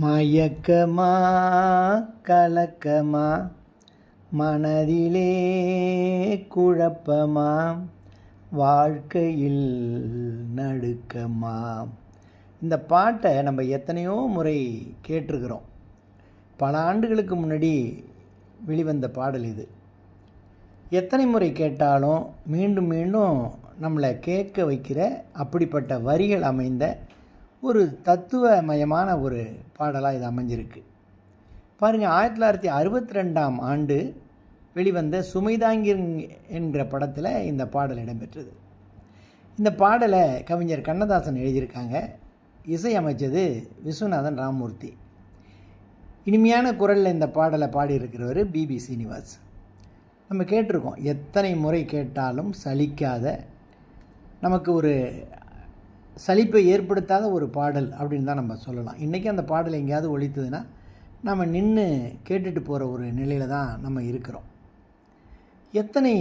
மயக்கமா கலக்கமா மனதிலே குழப்பமா வாழ்க்கையில் நடுக்கமா. இந்த பாட்டை நம்ம எத்தனையோ முறை கேட்டிருக்கிறோம். பல ஆண்டுகளுக்கு முன்னாடி வெளிவந்த பாடல் இது. எத்தனை முறை கேட்டாலும் மீண்டும் மீண்டும் நம்மளை கேட்க வைக்கிற அப்படிப்பட்ட வரிகள் அமைந்த ஒரு தத்துவமயமான ஒரு பாடலாக இது அமைஞ்சிருக்கு. பாருங்கள் ஆயிரத்தி தொள்ளாயிரத்தி அறுபத்தி ரெண்டாம் ஆண்டு வெளிவந்த சுமைதாங்கி என்கிற படத்தில் இந்த பாடல் இடம்பெற்றது. இந்த பாடலை கவிஞர் கண்ணதாசன் எழுதியிருக்காங்க. இசையமைச்சது விஸ்வநாதன் ராமமூர்த்தி. இனிமையான குரலில் இந்த பாடலை பாடியிருக்கிறவர் பிபி சீனிவாஸ். நம்ம கேட்டிருக்கோம் எத்தனை முறை கேட்டாலும் சலிக்காத நமக்கு ஒரு சலிப்பை ஏற்படுத்தாத ஒரு பாடல் அப்படின்னு தான் நம்ம சொல்லலாம். இன்றைக்கி அந்த பாடல் எங்கேயாவது ஒழித்ததுன்னா நம்ம நின்று கேட்டுட்டு போகிற ஒரு நிலையில் தான் நம்ம இருக்கிறோம். எத்தனை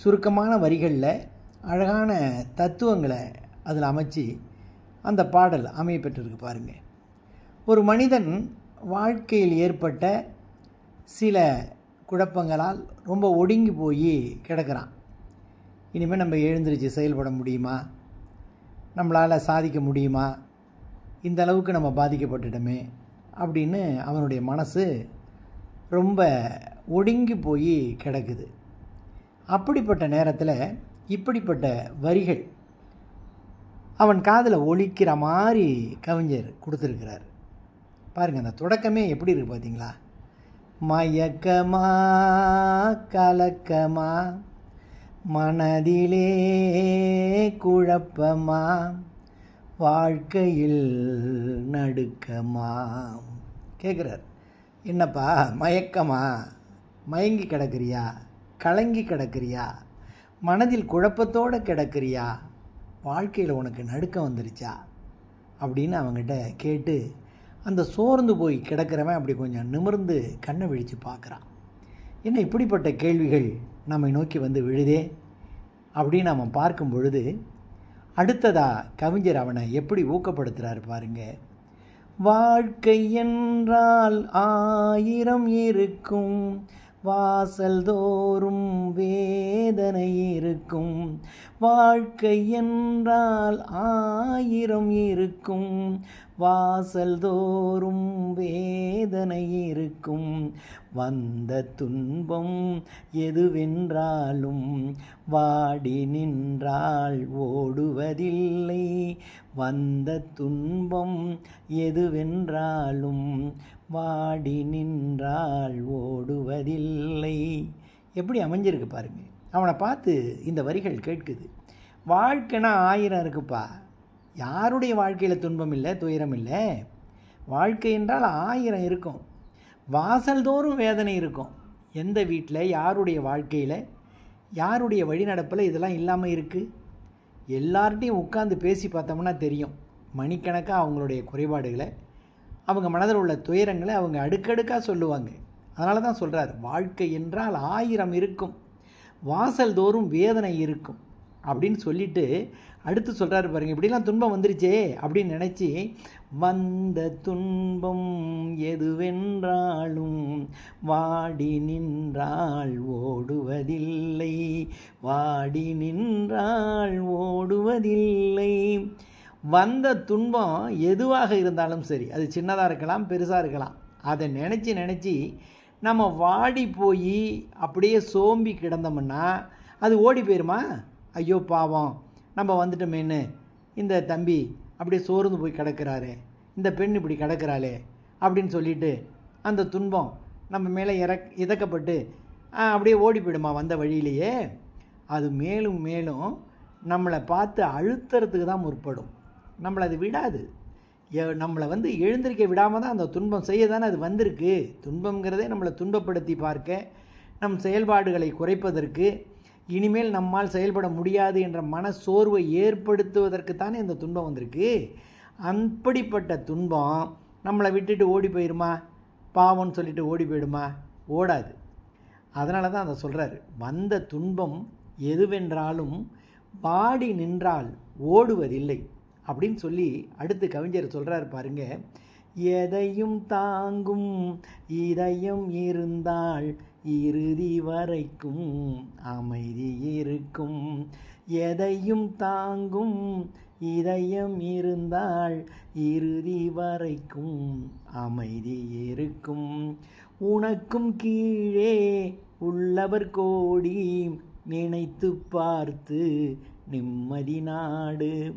சுருக்கமான வரிகளில் அழகான தத்துவங்களை அதில் அமைச்சு அந்த பாடல் அமையப்பெற்றிருக்கு பாருங்கள் ஒரு மனிதன் வாழ்க்கையில் ஏற்பட்ட சில குழப்பங்களால் ரொம்ப ஒடுங்கி போய் கிடக்கிறான். இனிமேல் நம்ம எழுந்திரிச்சு செயல்பட முடியுமா? நம்மளால் சாதிக்க முடியுமா? இந்த அளவுக்கு நம்ம பாதிக்கப்பட்டுட்டோமே அப்படின்னு அவனுடைய மனசு ரொம்ப ஒடுங்கி போய் கிடக்குது. அப்படிப்பட்ட நேரத்தில் இப்படிப்பட்ட வரிகள் அவன் காதில் ஒழிக்கிற மாதிரி கவிஞர் கொடுத்துருக்கிறார். பாருங்கள் அந்த தொடக்கமே எப்படி இருக்குது பார்த்தீங்களா மயக்கமா கலக்கமா மனதிலே குழப்பமா வாழ்க்கையில் நடுக்கமா கேட்குறார் என்னப்பா மயக்கமா? மயங்கி கிடக்கிறியா? கலங்கி கிடக்கிறியா? மனதில் குழப்பத்தோடு கிடக்கிறியா? வாழ்க்கையில் உனக்கு நடுக்கம் வந்துருச்சா? அப்படின்னு அவங்ககிட்ட கேட்டு அந்த சோர்ந்து போய் கிடக்கிறவன் அப்படி கொஞ்சம் நிமிர்ந்து கண்ணை விழித்து பார்க்குறான். என்ன இப்படிப்பட்ட கேள்விகள்? நம்மை நோக்கி வந்து விழுதே அப்படின்னு நம்ம பார்க்கும் பொழுது அடுத்ததாக கவிஞர் அவனை எப்படி ஊக்கப்படுத்துகிறார் பாருங்க. வாழ்க்கை என்றால் ஆயிரம் இருக்கும் வாசல் தோறும் வேதனை இருக்கும் வாழ்க்கை என்றால் ஆயிரம் இருக்கும். வாசல் தோறும் வேதனை இருக்கும். வந்த துன்பம் எதுவென்றாலும் வாடி நின்றால் ஓடுவதில்லை. வந்த துன்பம் எதுவென்றாலும் வாடி நின்றால் ஓடுவதில்லை. எப்படி அமைஞ்சிருக்கு பாருங்கள் அவனை பார்த்து இந்த வரிகள் கேட்குது. வாழ்க்கைனா ஆயிரம் இருக்குப்பா. யாருடைய வாழ்க்கையில் துன்பம் இல்லை துயரம் இல்லை? வாழ்க்கை என்றால் ஆயிரம் இருக்கும். வாசல்தோறும் வேதனை இருக்கும். எந்த வீட்டில் யாருடைய வாழ்க்கையில் யாருடைய வழிநடப்பில் இதெல்லாம் இல்லாமல் இருக்குது எல்லார்ட்டையும் உட்காந்து பேசி பார்த்தோம்னா தெரியும். மணிக்கணக்காக அவங்களுடைய குறைபாடுகளை அவங்க மனதில் உள்ள துயரங்களை அவங்க அடுக்கடுக்காக சொல்லுவாங்க. அதனால தான் சொல்கிறார் வாழ்க்கை என்றால் ஆயிரம் இருக்கும். வாசல் தோறும் வேதனை இருக்கும் அப்படின்னு சொல்லிட்டு அடுத்து சொல்கிறாரு பாருங்கள் இப்படிலாம் துன்பம் வந்துருச்சே அப்படின்னு நினச்சி வந்த துன்பம் எதுவென்றாலும் வாடி நின்றால் ஓடுவதில்லை வாடி நின்றால் ஓடுவதில்லை. வந்த துன்பம் எதுவாக இருந்தாலும் சரி அது சின்னதாக இருக்கலாம் பெருசாக இருக்கலாம். அதை நினச்சி நினச்சி நம்ம வாடி போய் அப்படியே சோம்பி கிடந்தோம்னா அது ஓடி போயிருமா? ஐயோ பாவம். நம்ம வந்துட்டோமேன்னு. இந்த தம்பி அப்படியே சோர்ந்து போய் கிடக்கிறாரு. இந்த பெண் இப்படி கிடக்கிறாளே அப்படின்னு சொல்லிட்டு அந்த துன்பம் நம்ம மேலே இறக் இறக்கப்பட்டு அப்படியே ஓடி போயிடுமா வந்த வழியிலேயே? அது மேலும் மேலும் நம்மளை பார்த்து அழுத்துறதுக்கு தான் முற்படும். நம்மளை அது விடாது. நம்மளை வந்து எழுந்திருக்க விடாமல் தான் அந்த துன்பம் செய்ய தானே அது வந்திருக்கு. துன்பங்கிறதே நம்மளை துன்பப்படுத்தி பார்க்க நம் செயல்பாடுகளை குறைப்பதற்கு இனிமேல் நம்மால் செயல்பட முடியாது என்ற மன சோர்வை ஏற்படுத்துவதற்கு தானே இந்த துன்பம் வந்திருக்கு. அப்படிப்பட்ட துன்பம் நம்மளை விட்டுட்டு ஓடி போயிடுமா பாவம்னு சொல்லிட்டு ஓடி போயிடுமா? ஓடாது. அதனால தான் அதை சொல்கிறாரு வந்த துன்பம் எதுவென்றாலும் வாடி நின்றால் ஓடுவதில்லை. அப்படின்னு சொல்லி அடுத்து கவிஞர் சொல்கிறார் பாருங்க. எதையும் தாங்கும் இதயம் இருந்தால் இறுதி வரைக்கும் அமைதி இருக்கும். எதையும் தாங்கும் இதயம் இருந்தால் இறுதி வரைக்கும் அமைதி இருக்கும். உனக்கும் கீழே உள்ளவர் கோடி நினைத்து பார்த்து நிம்மதி நாடு.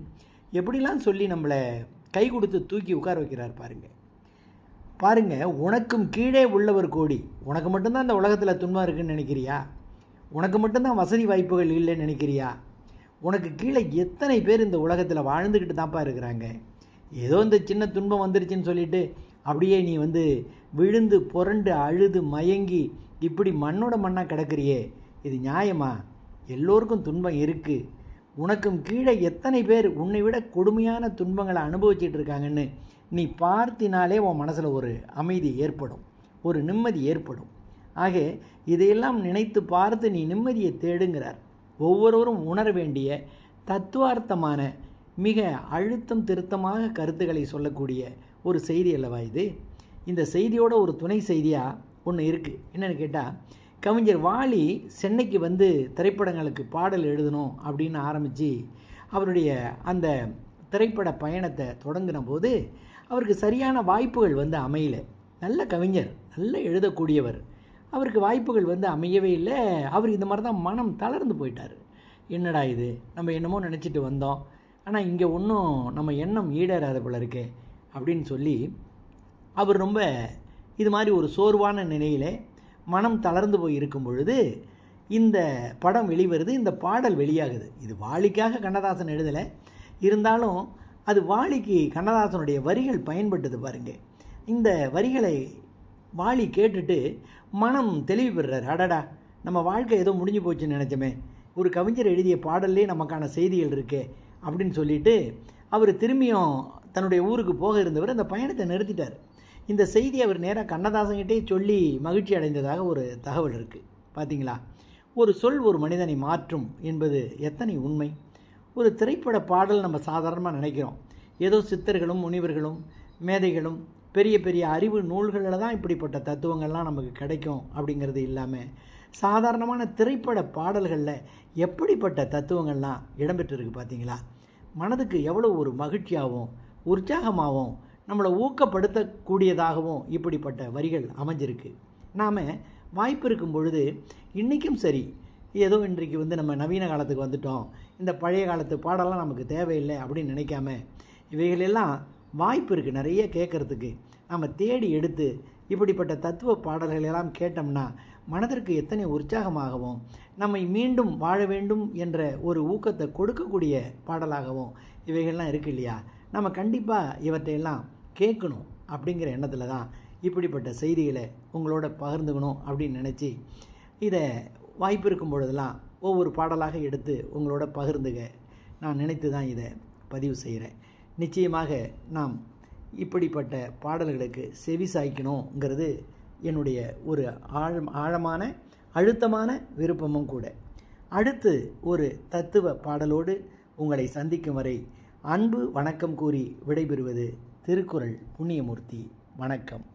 எப்படிலாம் சொல்லி நம்மளை கை கொடுத்து தூக்கி உட்கார வைக்கிறார் பாருங்கள் பாருங்க உனக்கும் கீழே உள்ளவர் கோடி. உனக்கு மட்டும்தான் இந்த உலகத்தில் துன்பம் இருக்குதுன்னு நினைக்கிறியா? உனக்கு மட்டும்தான் வசதி வாய்ப்புகள் இல்லைன்னு நினைக்கிறியா? உனக்கு கீழே எத்தனை பேர் இந்த உலகத்தில் வாழ்ந்துக்கிட்டு தான்ப்பா இருக்கிறாங்க? ஏதோ இந்த சின்ன துன்பம் வந்துருச்சுன்னு சொல்லிட்டு அப்படியே நீ வந்து விழுந்து புரண்டு அழுது மயங்கி இப்படி மண்ணோட மண்ணாக கிடக்குறியே. இது நியாயமா? எல்லோருக்கும் துன்பம் இருக்குது உனக்கும் கீழே எத்தனை பேர் உன்னை விட கொடுமையான துன்பங்களை அனுபவிச்சிட்டு இருக்காங்கன்னு நீ பார்த்தினாலே உன் மனசில் ஒரு அமைதி ஏற்படும் ஒரு நிம்மதி ஏற்படும். ஆக இதையெல்லாம் நினைத்து பார்த்து நீ நிம்மதியை தேடுங்கிறார். ஒவ்வொருவரும் உணர வேண்டிய தத்துவார்த்தமான மிக அழுத்தம் திருத்தமாக கருத்துக்களை சொல்லக்கூடிய ஒரு செய்தி அல்லவா இது? இந்த செய்தியோட ஒரு துணை செய்தியாக ஒன்று இருக்குது என்னென்னு கேட்டால் கவிஞர் வாலி சென்னைக்கு வந்து திரைப்படங்களுக்கு பாடல் எழுதணும் அப்படின்னு ஆரம்பித்து அவருடைய அந்த திரைப்பட பயணத்தை தொடங்கின போது அவருக்கு சரியான வாய்ப்புகள் வந்து அமையல. நல்ல கவிஞர் நல்ல எழுதக்கூடியவர். அவருக்கு வாய்ப்புகள் வந்து அமையவே இல்லை. அவர் இந்த மாதிரி தான் மனம் தளர்ந்து போயிட்டார். என்னடா இது? நம்ம என்னமோ நினச்சிட்டு வந்தோம். ஆனால் இங்கே ஒன்றும் நம்ம எண்ணம் ஈடேறாத போல இருக்கே அப்படின்னு சொல்லி அவர் ரொம்ப இது மாதிரி ஒரு சோர்வான நிலையில் மனம் தளர்ந்து போய் இருக்கும் பொழுது இந்த படம் வெளிவருது இந்த பாடல் வெளியாகுது. இது வாலிக்காக கண்ணதாசன் எழுதலை. இருந்தாலும் அது வாலிக்கு கண்ணதாசனுடைய வரிகள் பயன்பட்டது பாருங்கள் இந்த வரிகளை வாலி கேட்டுட்டு மனம் தெளிவு பெறுறார். அடடா நம்ம வாழ்க்கை ஏதோ முடிஞ்சு போச்சுன்னு நினச்சோமே. ஒரு கவிஞர் எழுதிய பாடல்லே நமக்கான செய்திகள் இருக்கே அப்படின்னு சொல்லிட்டு அவர் திரும்பியும் தன்னுடைய ஊருக்கு போக இருந்தவர் அந்த பயணத்தை நிறுத்திட்டார். இந்த செய்தி அவர் நேராக கண்ணதாசன்கிட்டே சொல்லி மகிழ்ச்சி அடைந்ததாக ஒரு தகவல் இருக்குது பார்த்தீங்களா ஒரு சொல் ஒரு மனிதனை மாற்றும் என்பது எத்தனை உண்மை? ஒரு திரைப்பட பாடல் நம்ம சாதாரணமாக நினைக்கிறோம். ஏதோ சித்தர்களும் முனிவர்களும் மேதைகளும் பெரிய பெரிய அறிவு நூல்களில் தான் இப்படிப்பட்ட தத்துவங்கள்லாம் நமக்கு கிடைக்கும் அப்படிங்கிறது இல்லாமல் சாதாரணமான திரைப்பட பாடல்களில் எப்படிப்பட்ட தத்துவங்கள்லாம் இடம்பெற்றிருக்கு பார்த்தீங்களா மனதுக்கு எவ்வளோ ஒரு மகிழ்ச்சியாகவும் உற்சாகமாகவும் நம்மளை ஊக்கப்படுத்தக்கூடியதாகவும் இப்படிப்பட்ட வரிகள் அமைஞ்சிருக்கு. நாம் வாய்ப்பு இருக்கும் பொழுது இன்றைக்கும் சரி ஏதோ இன்றைக்கு வந்து நம்ம நவீன காலத்துக்கு வந்துட்டோம் இந்த பழைய காலத்து பாடலாம் நமக்கு தேவையில்லை அப்படின்னு நினைக்காம இவைகளெல்லாம் வாய்ப்பு இருக்குது நிறைய கேட்குறதுக்கு. நம்ம தேடி எடுத்து இப்படிப்பட்ட தத்துவ பாடல்கள் எல்லாம் கேட்டோம்னா மனதிற்கு எத்தனை உற்சாகமாகவும் நம்மை மீண்டும் வாழ வேண்டும் என்ற ஒரு ஊக்கத்தை கொடுக்கக்கூடிய பாடலாகவும் இவைகள்லாம் இருக்கு இல்லையா? நம்ம கண்டிப்பாக இவற்றையெல்லாம் கேட்கணும் அப்படிங்கிற எண்ணத்தில் தான் இப்படிப்பட்ட செய்திகளை உங்களோட பகிர்ந்துக்கணும் அப்படின்னு நினச்சி இதை வாய்ப்பு இருக்கும் பொழுதெல்லாம் ஒவ்வொரு பாடலாக எடுத்து உங்களோட பகிர்ந்துக நான் நினைத்து தான் இதை பதிவு செய்கிறேன் நிச்சயமாக நாம் இப்படிப்பட்ட பாடல்களுக்கு செவி சாய்க்கணுங்கிறது என்னுடைய ஒரு ஆழம் ஆழமான அழுத்தமான விருப்பமும் கூட. அடுத்து ஒரு தத்துவ பாடலோடு உங்களை சந்திக்கும் வரை அன்பு வணக்கம் கூறி விடைபெறுவது திருக்குறள் புண்ணியமூர்த்தி. வணக்கம்.